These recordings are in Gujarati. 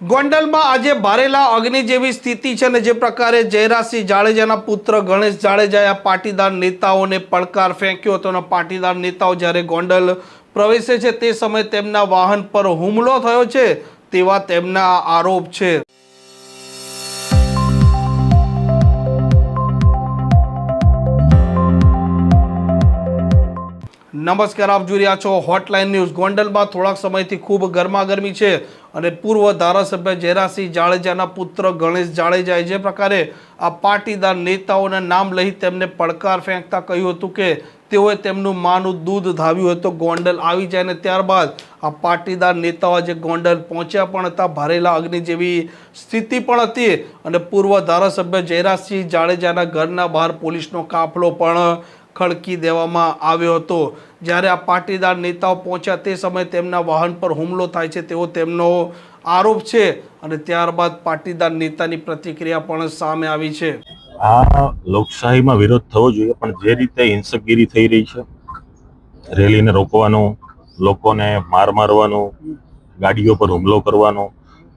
ગોંડલમાં આજે ભારેલા અગ્નિ જેવી સ્થિતિ છે ને જે પ્રકારે જયરાજસિંહ જાડેજાના પુત્ર ગણેશ જાડેજાએ પાટીદાર નેતાઓને પડકાર ફેંક્યો હતો અને પાટીદાર નેતાઓ જ્યારે ગોંડલ પ્રવેશે છે તે સમયે તેમના વાહન પર હુમલો થયો છે તેવા તેમના આરોપ છે. નમસ્કાર, આપ જોઈ રહ્યા છો હોટલાઇન ન્યૂઝ ગોંડલમાં થોડાક સમયથી ખૂબ ગરમાગરમી છે અને પૂર્વ ધારાસભ્ય જયરાસિંહ જાડેજાના પુત્ર ગણેશ જાડેજાએ જે પ્રકારે આ પાટીદાર નેતાઓના નામ લઈ તેમને પડકાર ફેંકતા કહ્યું હતું કે તેઓએ તેમનું માનું દૂધ ધાવ્યું હતું. ગોંડલ આવી જાય ને ત્યારબાદ આ પાટીદાર નેતાઓ જે ગોંડલ પહોંચ્યા પણ હતા. ભારેલા અગ્નિ જેવી સ્થિતિ પણ હતી અને પૂર્વ ધારાસભ્ય જયરાજસિંહ જાડેજાના ઘરના બહાર પોલીસનો કાફલો પણ ખડકી દેવામાં આવ્યો હતો. જ્યારે આ પાટીદાર નેતાઓ પહોંચ્યા તે સમયે તેમના વાહન પર હુમલો થાય છે તેવો તેમનો આરોપ છે અને ત્યારબાદ પાટીદાર નેતાની પ્રતિક્રિયા પણ સામે આવી છે. આ લોકશાહીમાં વિરોધ થવો જોઈએ, પણ જે રીતે હિંસકગીરી થઈ રહી છે, રેલીને રોકવાનું, લોકોને માર મારવાનું, ગાડીઓ પર હુમલો કરવાનો,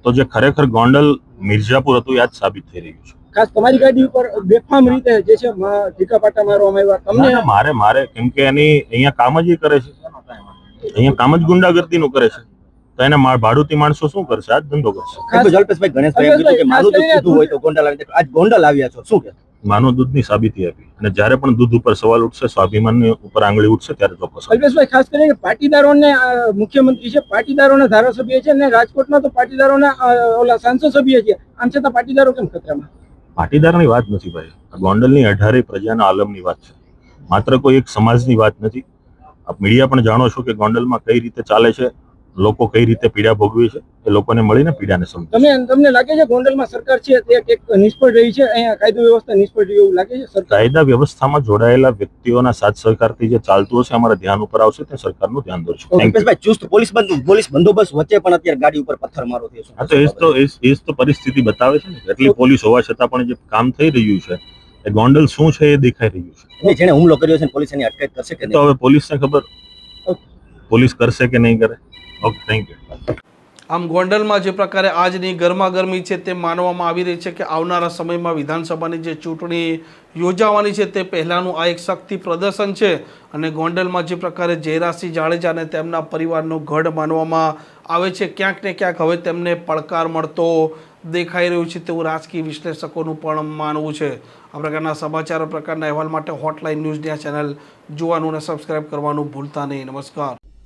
તો જે ખરેખર ગોંડલ, મિર્ઝાપુર હતું આજ સાબિત થઈ રહ્યું છે. ખાસ તમારી ગાડી ઉપર બેફામ રીતે જે છે મ- પાટા મારવામાં આવ્યા. તમને મારે મારે કેમ કે એની અહીંયા કામ જ કરે છે. અહીંયા કામ જ ગુંડાગર્દીનું કરે છે. તો એને ભાડુતી માણસો શું કરશે? આ જ ધંધો કરશે. જલ્પેશભાઈ ગણેશભાઈ એમ કીધું કે મારું દૂધ પીધું હોય તો ગોંડલ આવી આજ છો. શું કે? માનવ દૂધની સાબિતી આપી. અને જ્યારે પણ દૂધ ઉપર સવાલ ઉઠશે સ્વાભિમાનની ઉપર આંગળી ઉઠશે ત્યારે ચોક્કસ અલ્પેશભાઈ ખાસ કરીને પાટીદારોને મુખ્યમંત્રી છે પાટીદારોના ધારાસભ્ય છે અને રાજકોટમાં તો પાટીદારોના ઓલા સાંસદ સભ્ય છે. આમ છતાં પાટીદારો કેમ ખતરામાં? પાટીદારની વાત નથી ભાઈ. આ ગોંડલની અઢારે પ્રજાના આલમની વાત છે. માત્ર કોઈ એક સમાજની વાત નથી. આપ મીડિયા પણ જાણો છો કે ગોંડલમાં કઈ રીતે ચાલે છે. લોકો કઈ રીતે પીડા ભોગવે છે એ લોકોને મળીને પીડાને સમજે તમે તમને લાગે છે ગોંડલમાં સરકાર છે તે એક નિષ્ફળ રહી છે? અહીંયા કાયદો વ્યવસ્થા નિષ્ફળ રહી એવું લાગે છે સરકાર? કાયદા વ્યવસ્થામાં જોડાયેલા વ્યક્તિઓના સાથ સહકારથી જે ચાલતું હશે અમારા ધ્યાન ઉપર આવશે તે સરકારનું ધ્યાન દોરશું. you. ચુસ્ત પોલીસ બંધ પોલીસ બંદોબસ્ત વચ્ચે પણ અત્યારે ગાડી ઉપર પથ્થર મારો થયો હા તો એ તો એ તો પરિસ્થિતિ બતાવે છે ને એટલી પોલીસ હોવા છતાં પણ જે કામ થઈ રહ્યું છે એ ગોંડલ શું છે એ દેખાઈ રહ્યું છે. છે જેને હુમલો કર્યો છે પોલીસ એની અટકાયત કરશે કે તો હવે પોલીસને ખબર? પોલીસ કરશે કે નહીં કરે? ઓકે થેન્ક યુ આમ ગોંડલમાં જે પ્રકારે આજની ગરમાગરમી છે તે માનવામાં આવી રહી છે કે આવનારા સમયમાં વિધાનસભાની જે ચૂંટણી યોજાવાની છે તે પહેલાંનું આ એક શક્તિ પ્રદર્શન છે અને ગોંડલમાં જે પ્રકારે જયરાસિંહ જાડેજાને તેમના પરિવારનો ગઢ માનવામાં આવે છે, ક્યાંક ને ક્યાંક હવે તેમને પડકાર મળતો દેખાઈ રહ્યું છે તેવું રાજકીય વિશ્લેષકોનું પણ માનવું છે. આ પ્રકારના સમાચાર પ્રકારના અહેવાલ માટે હોટલાઇન ન્યૂઝની આ ચેનલ જોવાનું અને સબસ્ક્રાઇબ કરવાનું ભૂલતા નહીં. નમસ્કાર.